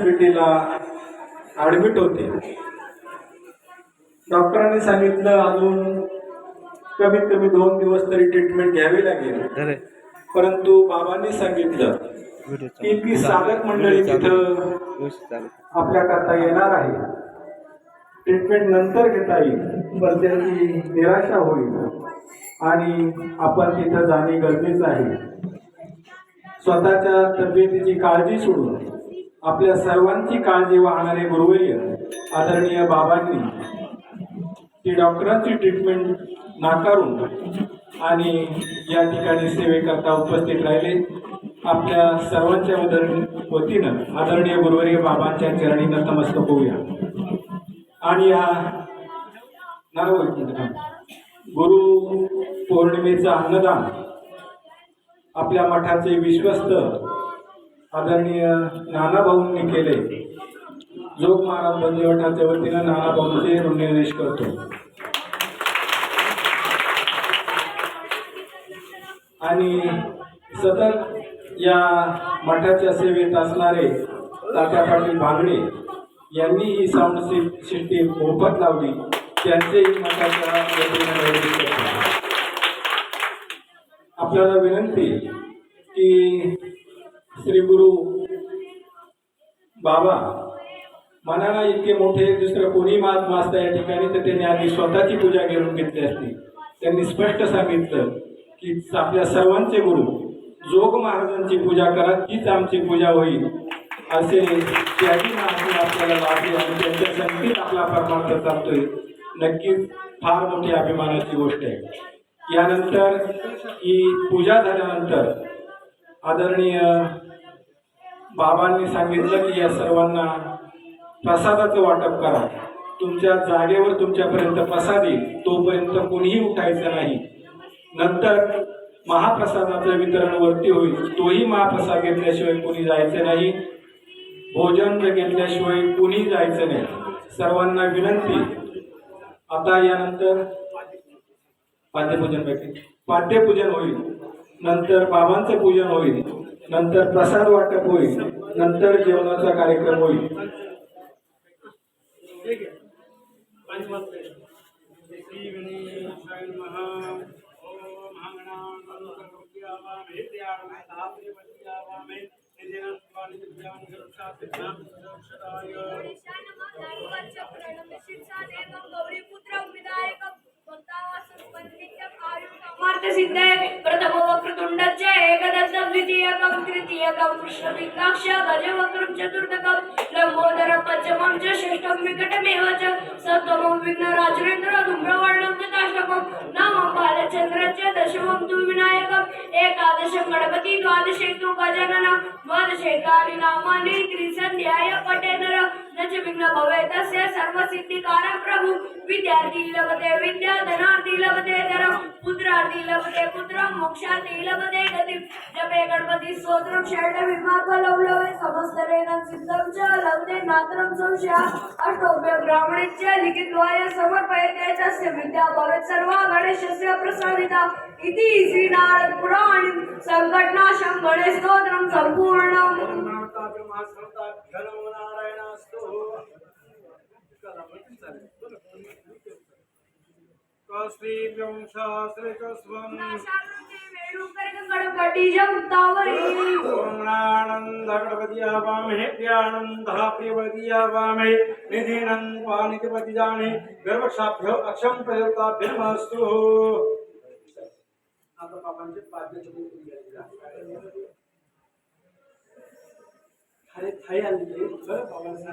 हॉस्पिटलला ॲडमिट होते. डॉक्टरांनी सांगितलं अजून कमीत कमी दोन दिवस तरी ट्रीटमेंट घ्यावी लागेल. परंतु बाबांनी सांगितलं की ती साधक मंडळी तिथं चालू. आपल्याकरता येणार आहे. ट्रीटमेंट नंतर घेता येईल. पण त्याची निराशा होईल. आणि आपण तिथं जाणे गरजेचं आहे. स्वतःच्या तब्येतीची काळजी सोडून आपल्या सर्वांची काळजी वाहणारे गुरुवर्य आदरणीय बाबांनी ती डॉक्टरांची ट्रीटमेंट नाकारून आणि या ठिकाणी सेवेकरता उपस्थित राहिले. आपल्या सर्वांच्या उदर वतीनं आदरणीय गुरुवर्य बाबांच्या चरणी नतमस्तक होऊया. आणि या नाव गुरु पौर्णिमेचं अन्नदान आपल्या मठाचे विश्वस्त आदरणीय नानाभाऊंनी केले. जोग महाराज बंदिवटाच्या वतीनं नानाभाऊंचे ऋणनिर्देश करतो. आणि सतत या मठाच्या सेवेत असणारे तात्या पाटील भांगडे यांनी ही साऊंड सि- सिस्टीम मोफत लावली. त्यांचेही मठाच्या वतीनं आपल्याला विनंती की श्री गुरु बाबा मनाला इतके मोठे दुसरं कोणी मात असता या ठिकाणी तर त्यांनी आधी स्वतःची पूजा घेऊन घेतली असती. त्यांनी स्पष्ट सांगितलं की आपल्या सर्वांचे गुरु जोग महाराजांची पूजा करा तीच आमची पूजा होईल. असे त्याही महाराज आपल्याला लाभली आणि त्यांच्या संगतीत आपला परमार्थ चालतोय. नक्कीच फार मोठी अभिमानाची गोष्ट आहे. यानंतर ही पूजा झाल्यानंतर आदरणीय बाबांनी सांगितलं की या सर्वांना प्रसादाचं वाटप करा. तुमच्या जागेवर तुमच्यापर्यंत प्रसाद येईल तोपर्यंत कोणीही उठायचं नाही. नंतर महाप्रसादाचं वितरण वरती होईल. तोही महाप्रसाद घेतल्याशिवाय कोणी जायचं नाही. भोजन घेतल्याशिवाय कोणी जायचं नाही. सर्वांना विनंती. आता यानंतर पाद्यपूजन पाद्यपूजन होईल. नंतर बाबांचं पूजन होईल. नंतर प्रसाद वाटप होईल. नंतर जेवणाचा कार्यक्रम होईल. सिद्धाय प्रथम वक्रतुंडस्य एकदशं द्वितीयकं तृतीयकं कृष्णपिकाक्ष गजवक्रं चतुर्थकं लंबोदर पञ्चमं च षष्ठं विकटमेव च सप्तमं विघ्नराजरेन्द्र धूम्रवर्णं चताष्टकं नवमं बालचन्द्रस्य दशमं तु विनायकम् एकादशं गणपति द्वादशे तु गजानन द्वादशे कानि नामानि त्रिसन्ध्याय पठेतर न विघ्न भवे तस्य कारण प्रभु। विद्यार्थी लभते विद्या धनार्थी लभते धरम पुत्रार्थी लभते पुत्रं मोक्षार्थी लभते गतिं जपे गणपती स्तोत्रं समस्त समस्तरेण सिद्धं च लभते नात्रं संशया। अष्टोभ्य ब्राह्मणेच्य लिखित्वाय समर्पयते तस्य विद्या भवेत् सर्वा गणेशस्य प्रसादिता। इति श्रीनारद पुराण सङ्कटनाशं गणेश स्तोत्रम श्रीव्यंशास्त्रिकस्वम् प्रियानन्दः प्रियवती आवामहे निधिनन्वानिधिपति जाने गर्भक्षाभ्यो अक्षं प्रयुक्ताभ्यमस्तु। आता बाबांचे पाद्य थाई आणली. बरं बाबांना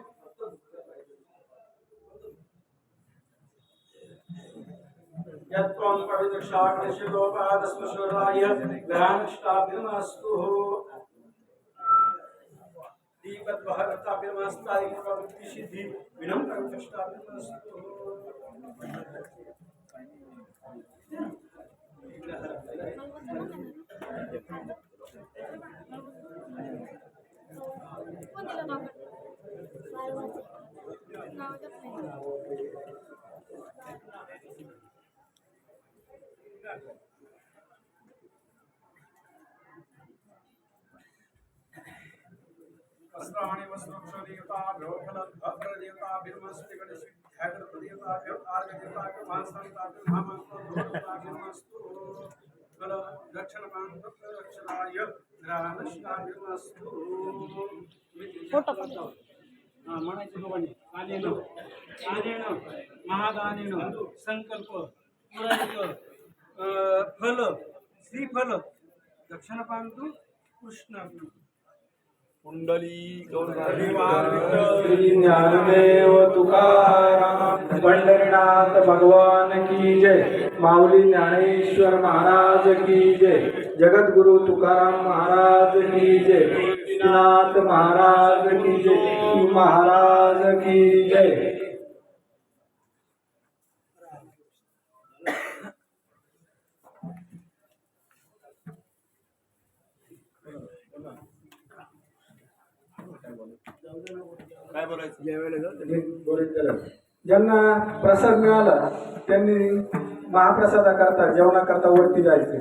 यत्त्वं कर आदस्त शोक्षदेवताभृमास्तु ॐ गणानन्दगणपति आवामहे प्रियानन्दा प्रियवती వస్త్రాణి వస్త్రక్షదీయతా వ్యవఫలద్భ్రదీయతా బిర్మస్తిగణశిధ్యాగృతీయతా వ్యవతార్గదీయతా మాసంతా మామంతా బిర్మస్తు బల దక్షిణ మాంత్ర దక్షిణాయ గ్రానశ్నా బిర్మస్తు ఫోటో ఫోటో మన ఇవ్వండి కాళీను కాళీను మహాదానిను సంకల్ప ఫలు శ్రీఫలు దక్షిణ పాంతు కృష్ణ ज्ञानदेव तुकाराम पंढरीनाथ भगवान की जय। माऊली ज्ञानेश्वर महाराज की जय। जगद्गुरु तुकाराम महाराज की जय। नाथ महाराज की जय। महाराज की जय। ज्यांना प्रसाद मिळाला त्यांनी महाप्रसादाकरता जेवणाकरता वरती जायचे.